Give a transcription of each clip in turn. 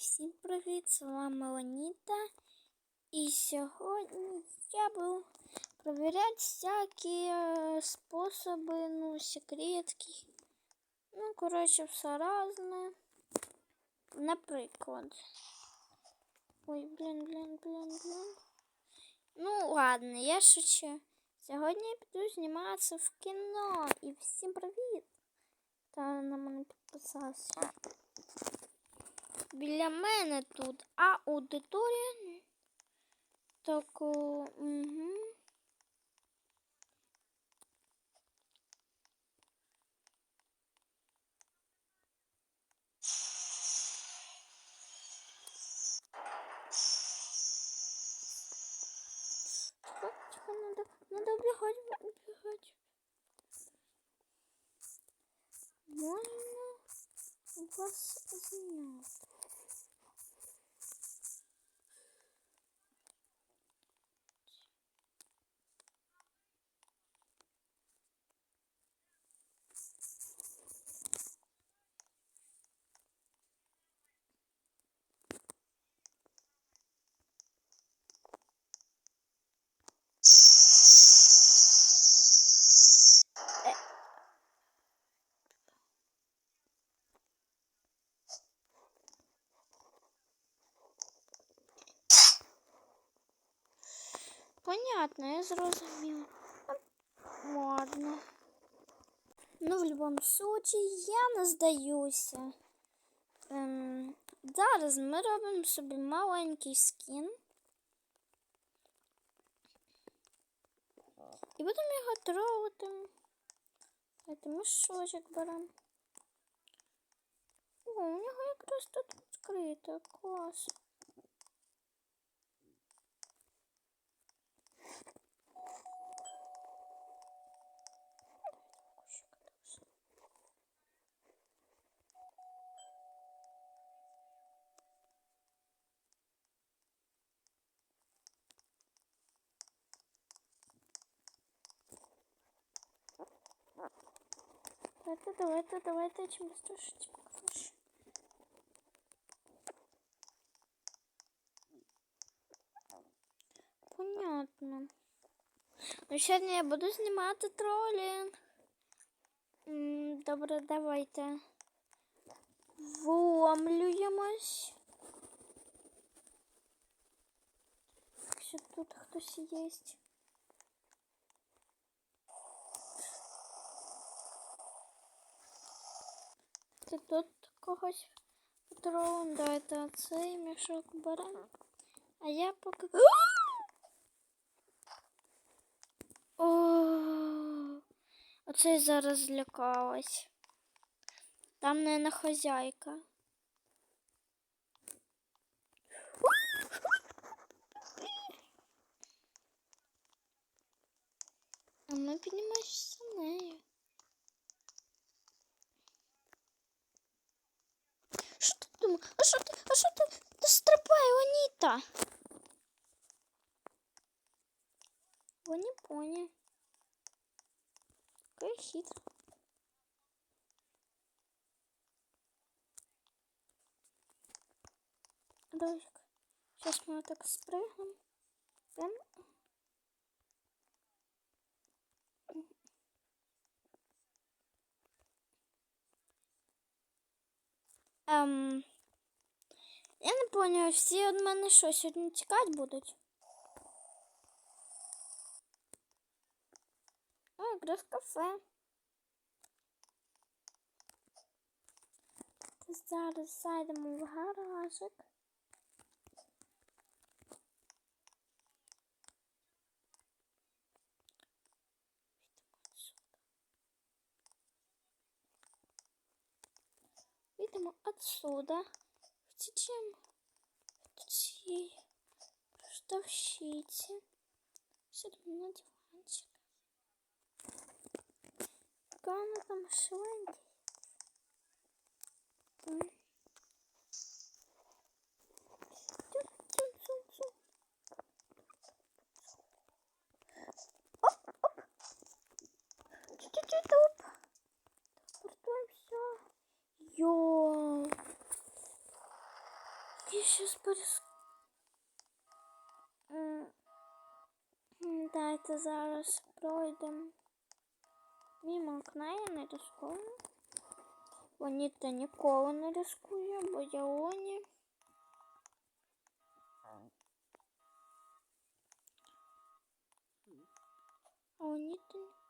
всім привіт! З вами Леоніта. І сьогодні я буду перевіряти всякі е, способи, ну, секретки. Ну, коротше, все разне. Наприклад. Ой, блін, блін, блін, блін. Ну, ладно, я шучу. Сьогодні я піду зніматися в кіно. І всім привіт! Та на мене підписався. Біля мене тут аудиторія. Так, угу. Надо, надо убегать, убегать. Можно вас снять. Понятно, я зрозуміла. Ладно. Ну, в будь-якому случае, я не здаюся. Ем, зараз ми робимо собі маленький скін. І будемо його трогати. Давайте мішочок беремо. О, у нього якраз тут відкрито. Клас. Давайте, давайте, давайте, чим быстрее, чим быстрее. Понятно. Ну, сьогодні я буду знімати тролінг. М, Добре, давайте. Вломлюємось. Якщо тут хтось є. Ти тут когось потрогав, давайте цей мішок беремо. А я поки. О, оце я зараз злякалась. Там, не хозяйка. А ми піднімаємося Оніта. Вони поні. Какая хитро. Давай-ка. Сейчас мы вот так спрыгнем. Прям. Не поняла, всі від мене що, сьогодні тікати будуть? О, якраз кафе. Зараз зайдемо в гаражик. Видимо, отсюда втечем в цієї продавщиці. Сидимо на диванчик. Яка вона там швендить? Йо. Я сейчас перес... м, Дайте зараз пройдемо. Мимо окна я не рискую. Оніта ніколи не рискує, бо я Оні. А Оніта ніколи.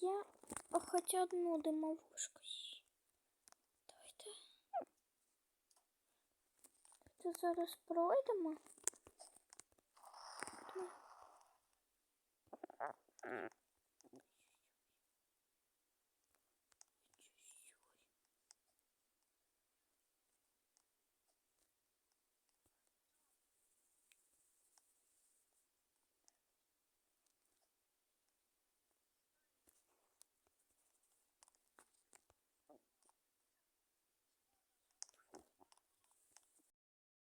Я хоч одну з'їм. Давайте. Давайте зараз пройдемо.